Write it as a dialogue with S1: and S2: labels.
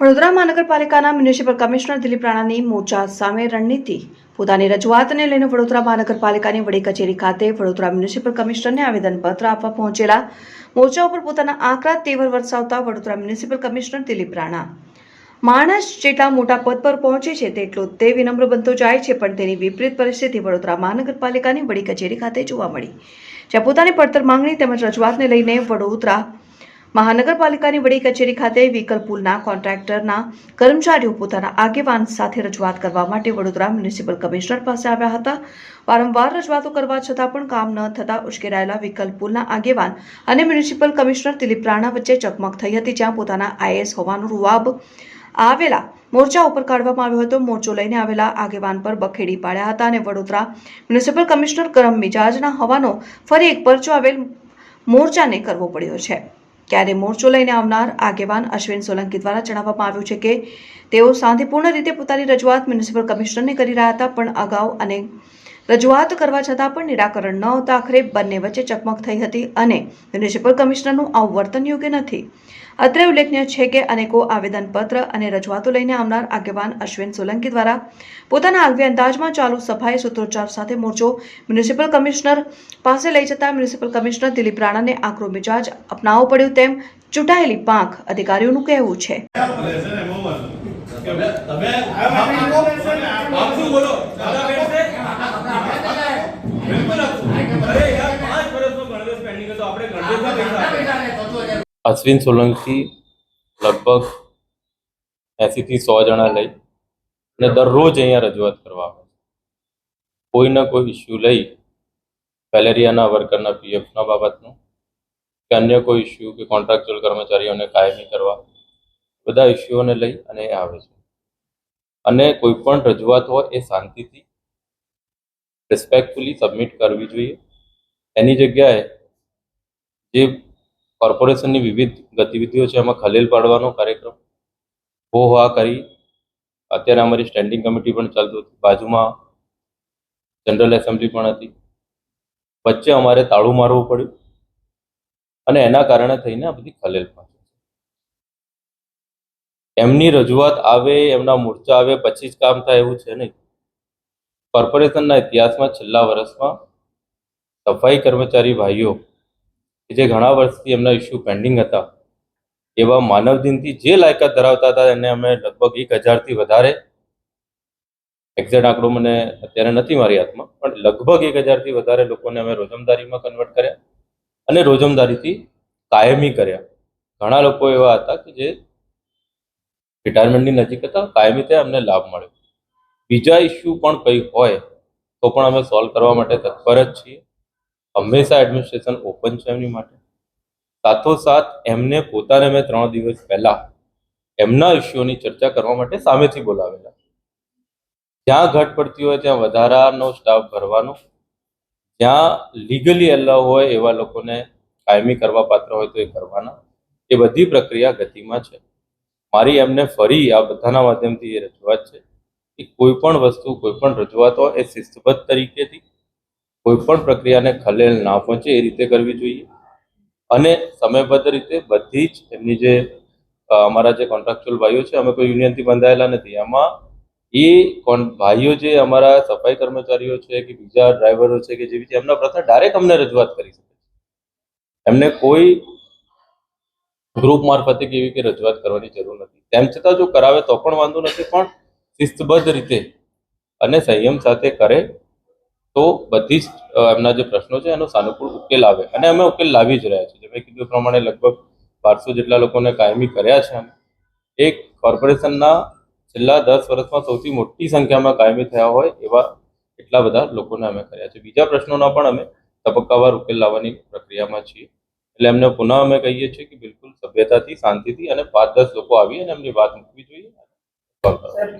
S1: વડોદરા મહાનગરપાલિકાના municipal commissioner Dilip રાણાની મોરચા સામે રણનીતિ. પોતાની રજૂઆતને લઈને વડોદરા મહાનગરપાલિકાની વડી કચેરી ખાતે વડોદરા મ્યુનિસિપલ કમિશનરને આવેદનપત્ર આપવા પહોંચેલા. મોરચા ઉપર પોતાના આકરા તેવર વરસાવતા વડોદરા મ્યુનિસિપલ કમિશનર દિલીપ રાણા માણસ જેટલા મોટા પદ પર પહોંચે છે, તેટલો તે વિનમ્ર બનતો જાય છે, પણ તેની વિપરીત પરિસ્થિતિ વડોદરા મહાનગરપાલિકાની વડી કચેરી ખાતે જોવા મળી. જ્યાં પોતાની પડતર માંગણી તેમજ રજૂઆતને લઈને વડોદરા મહાનગરપાલિકાની વડી કચેરી ખાતે વ્હીકલ પુલના કોન્ટ્રાક્ટરના કર્મચારીઓ પોતાના આગેવાન સાથે રજૂઆત કરવા માટે વડોદરા મ્યુનિસિપલ કમિશનર પાસે આવ્યા હતા. વારંવાર રજૂઆતો કરવા છતાં પણ કામ ન થતાં ઉશ્કેરાયેલા વ્હીકલ પુલના આગેવાન અને મ્યુનિસિપલ કમિશનર દિલીપ રાણા વચ્ચે ચકમક થઈ હતી, જ્યાં પોતાના આઈએસ હોવાનું રૂવાબ આવેલા મોરચા ઉપર કાઢવામાં આવ્યો હતો. મોરચો લઈને આવેલા આગેવાન પર બખેડી પાડ્યા હતા અને વડોદરા મ્યુનિસિપલ કમિશનર ગરમ મિજાજના હવાનો ફરી એક પરચો આવેલ મોરચાને કરવો પડ્યો છે. ત્યારે મોરચો લઈને આવનાર આગેવાન અશ્વિન સોલંકી દ્વારા જણાવવામાં આવ્યું છે કે તેઓ શાંતિપૂર્ણ રીતે પોતાની રજૂઆત મ્યુનિસિપલ કમિશનરને કરી રહ્યા હતા, પણ અગાઉ અને રજૂઆત કરવા છતાં પણ નિરાકરણ ન આવતા આખરે બંને વચ્ચે ચકમક થઈ હતી અને મ્યુનિસિપલ કમિશનરનું આવું વર્તન યોગ્ય નથી. અત્રે ઉલ્લેખનીય છે કે અનેકો આવેદનપત્ર અને રજૂઆતો લઈને આવનાર આગેવાન અશ્વિન સોલંકી દ્વારા પોતાના આગવી અંદાજમાં ચાલુ સફાઈ સૂત્રોચ્ચાર સાથે મોરચો મ્યુનિસિપલ કમિશનર પાસે લઈ જતા મ્યુનિસિપલ કમિશનર દિલીપ રાણાને આકરો મિજાજ અપનાવવો પડ્યો તેમ ચૂંટાયેલી પાંખ અધિકારીઓનું કહેવું છે.
S2: તમે તમે આપ શું બોલો? દાદા બેઠશે બિલકુલ અરે યાર પાંચ વર્ષનો ગણવેશ પેન્ડિંગ હતો આપણે ગણવેશના પૈસા
S3: અશ્વિન સોલંકી લગભગ એંસી થી સો જણા લઈ અને દરરોજ અહીંયા રજૂઆત કરવા આવે છે. કોઈના કોઈ ઇસ્યુ લઈ પેલેરિયાના વર્કરના પીએફના બાબતનું કે અન્ય કોઈ ઇસ્યુ કે કોન્ટ્રાક્ચ્યુઅલ કર્મચારીઓને કાયમી કરવા. બધા ઇસ્યુઓને લઈ અને એ આવે છે. અને કોઈ પણ રજૂઆત હોય એ શાંતિથી રિસ્પેક્ટફુલી સબમિટ કરવી જોઈએ. એની જગ્યાએ જે કોર્પોરેશનની વિવિધ ગતિવિધિઓ છે, એમાં ખલેલ પાડવાનો કાર્યક્રમ, હો હા કરી. અત્યારે અમારી સ્ટેન્ડિંગ કમિટી પણ ચાલતું હતી. બાજુમાં જનરલ એસેમ્બલી પણ હતી. વચ્ચે અમારે તાળું મારવું પડ્યું. અને એના કારણે થઈને આ બધી ખલેલ પહોંચી એમની રજૂઆત આવે, એમના મોરચા આવે, પછી જ કામ થાય એવું છે નહીં. કોર્પોરેશનના ઇતિહાસમાં છેલ્લા વર્ષમાં સફાઈ કર્મચારી ભાઈઓ કે જે ઘણા વર્ષથી એમના ઇસ્યુ પેન્ડિંગ હતા, એવા માનવ દિનથી જે લાયકાત ધરાવતા હતા, એને અમે લગભગ એક હજારથી વધારે એક્ઝેક્ટ આંકડો મને અત્યારે નથી મારી હાથમાં, પણ લગભગ એક હજારથી વધારે લોકોને અમે રોજમદારીમાં કન્વર્ટ કર્યા અને રોજમદારીથી કાયમી કર્યા. ઘણા લોકો એવા હતા કે જે રિટાયરમેન્ટની નજીક હતા, કાયમી તે અમને લાભ મળ્યો. બીજા ઇસ્યુ પણ કંઈ હોય, તો પણ અમે સોલ્વ કરવા માટે તત્પર જ છીએ. હંમેશા એડમિનિસ્ટ્રેશન ઓપન છે એમની માટે. સાથોસાથ, એમને પોતાને મેં ત્રણ દિવસ પહેલા એમના ઇસ્યુઓની ચર્ચા કરવા માટે સામેથી બોલાવેલા. જ્યાં ઘટ પડતી હોય ત્યાં વધારાનો સ્ટાફ ભરવાનો. જ્યાં લીગલી એલાવ હોય એવા લોકોને કાયમી કરવા પાત્ર હોય તો એ કરવાના. એ બધી પ્રક્રિયા ગતિમાં છે. મારી એમને ફરી આ બધાના માધ્યમથી એ રજૂઆત છે કે કોઈ પણ વસ્તુ, કોઈ પણ રજૂઆત એ શિસ્તબદ્ધ તરીકેથી કોઈ પણ પ્રક્રિયાને ખલેલ ના પહોંચે એ રીતે કરવી જોઈએ. અને સમયબદ્ધ રીતે બધી જ એમની જે અમારા જે કોન્ટ્રાક્ચ્યુઅલ ભાઈઓ છે, અમે કોઈ યુનિયનથી બંધાયેલા નથી. એમાં એ ભાઈઓ જે અમારા સફાઈ કર્મચારીઓ છે કે બીજા ડ્રાઈવરો છે કે જેવી એમના પ્રથા ડાયરેક્ટ અમને રજૂઆત કરી શકે છે. એમને કોઈ ગ્રુપ મારફતે કે એવી કે રજૂઆત કરવાની જરૂર નથી. તેમ છતાં જો કરાવે તો પણ વાંધો નથી, પણ શિસ્તબદ્ધ રીતે અને સંયમ સાથે કરે તો બધી જ એમના જે પ્રશ્નો છે એનો સાનુકૂળ ઉકેલ આવે. અને અમે ઉકેલ લાવી જ રહ્યા છીએ. જે મેં કીધું પ્રમાણે લગભગ બારસો જેટલા લોકોને કાયમી કર્યા છે અમે એક કોર્પોરેશનના છેલ્લા દસ વર્ષમાં સૌથી મોટી સંખ્યામાં કાયમી થયા હોય એવા એટલા બધા લોકોને અમે કર્યા છે. બીજા પ્રશ્નોના પણ અમે તબક્કાવાર ઉકેલ લાવવાની પ્રક્રિયામાં છીએ. એટલે એમને પુનઃ અમે કહીએ છીએ કે બિલકુલ સભ્યતાથી, શાંતિથી અને પાંચ દસ લોકો આવી અને એમની વાત મૂકવી જોઈએ.